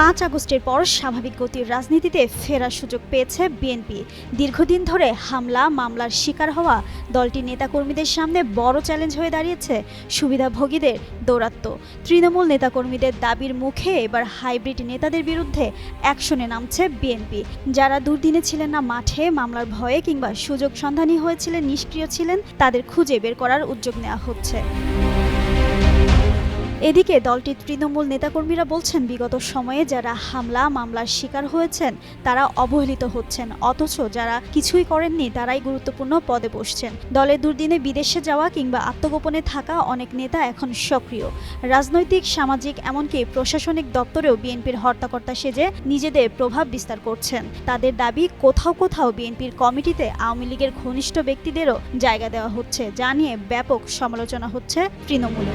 পাঁচ আগস্টের পর স্বাভাবিক গতির রাজনীতিতে ফেরার সুযোগ পেয়েছে বিএনপি। দীর্ঘদিন ধরে হামলা, মামলার শিকার হওয়া দলটির নেতাকর্মীদের সামনে বড় চ্যালেঞ্জ হয়ে দাঁড়িয়েছে সুবিধাভোগীদের দৌরাত্ম্য। তৃণমূল নেতাকর্মীদের দাবির মুখে এবার হাইব্রিড নেতাদের বিরুদ্ধে অ্যাকশনে নামছে বিএনপি। যারা দুর্দিনে ছিলেন না মাঠে, মামলার ভয়ে কিংবা সুযোগ সন্ধানী হয়েছিলেন, নিষ্ক্রিয় ছিলেন, তাদের খুঁজে বের করার উদ্যোগ নেওয়া হচ্ছে। এদিকে দলটির তৃণমূল নেতাকর্মীরা বলছেন, বিগত সময়ে যারা হামলা, মামলার শিকার হয়েছেন, তারা অবহেলিত হচ্ছেন। অথচ যারা কিছুই করেননি, তারাই গুরুত্বপূর্ণ পদে বসছেন। দলের দুর্দিনে বিদেশে যাওয়া কিংবা আত্মগোপনে থাকা অনেক নেতা এখন সক্রিয়। রাজনৈতিক, সামাজিক, এমনকি প্রশাসনিক দপ্তরেও বিএনপির হর্তাকর্তা সেজে নিজেদের প্রভাব বিস্তার করছেন। তাদের দাবি, কোথাও কোথাও বিএনপির কমিটিতে আওয়ামী লীগের ঘনিষ্ঠ ব্যক্তিদেরও জায়গা দেওয়া হচ্ছে। যা নিয়ে ব্যাপক সমালোচনা হচ্ছে তৃণমূলে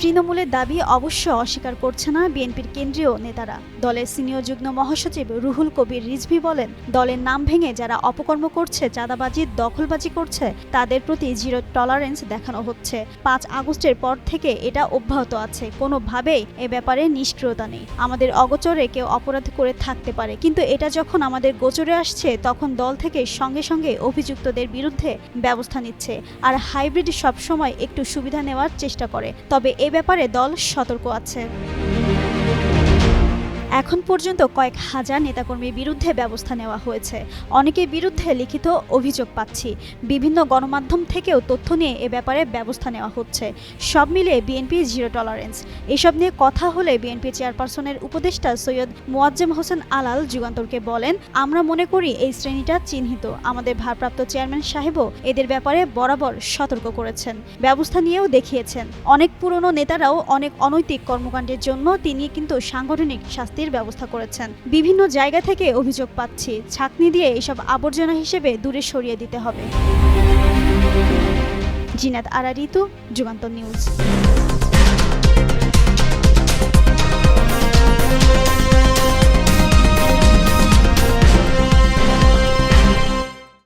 তৃণমূলের দাবি অবশ্য অস্বীকার করছে না বিএনপির কেন্দ্রীয় নেতারা। দলের সিনিয়র যুগ্ম মহাসচিব রুহুল কবির রিজভি বলেন, দলের নাম ভেঙে যারা অপকর্ম করছে, চাঁদাবাজি, দখলবাজি করছে, তাদের প্রতি জিরো টলারেন্স দেখানো হচ্ছে। পাঁচ আগস্টের পর থেকে এটা অব্যাহত আছে। কোনোভাবেই এ ব্যাপারে নিষ্ক্রিয়তা নেই। আমাদের অগোচরে কেউ অপরাধ করে থাকতে পারে। কিন্তু এটা যখন আমাদের গোচরে আসছে, তখন দল থেকে সঙ্গে সঙ্গে অভিযুক্তদের বিরুদ্ধে ব্যবস্থা নিচ্ছে। আর হাইব্রিড সবসময় একটু সুবিধা নেওয়ার চেষ্টা করে। তবে এ ব্যাপারে দল সতর্ক আছে। এখন পর্যন্ত কয়েক হাজার নেতাকর্মীর বিরুদ্ধে ব্যবস্থা নেওয়া হয়েছে। অনেকের বিরুদ্ধে লিখিত অভিযোগ পাচ্ছি। বিভিন্ন গণমাধ্যম থেকেও তথ্য নিয়ে এ ব্যাপারে ব্যবস্থা নেওয়া হচ্ছে। সব মিলিয়ে বিএনপি জিরো টলারেন্স। এসব নিয়ে কথা হলে বিএনপি চেয়ারপারসনের উপদেষ্টা সৈয়দ মোয়াজ্জেম হোসেন আলাল যুগান্তরকে বলেন, আমরা মনে করি এই শ্রেণীটা চিহ্নিত। আমাদের ভারপ্রাপ্ত চেয়ারম্যান সাহেবও এদের ব্যাপারে বরাবর সতর্ক করেছেন। ব্যবস্থা নিয়েও দেখিয়েছেন। অনেক পুরনো নেতারাও অনেক অনৈতিক কর্মকাণ্ডের জন্য তিনি কিন্তু সাংগঠনিক শাস্তির ব্যবস্থা করেছেন। বিভিন্ন জায়গা থেকে অভিযোগ পাচ্ছি। ছাকনি দিয়ে এসব আবর্জনা হিসেবে দূরে সরিয়ে দিতে হবে। জিনাত আরা ঋতু যুগান্তর নিউজ।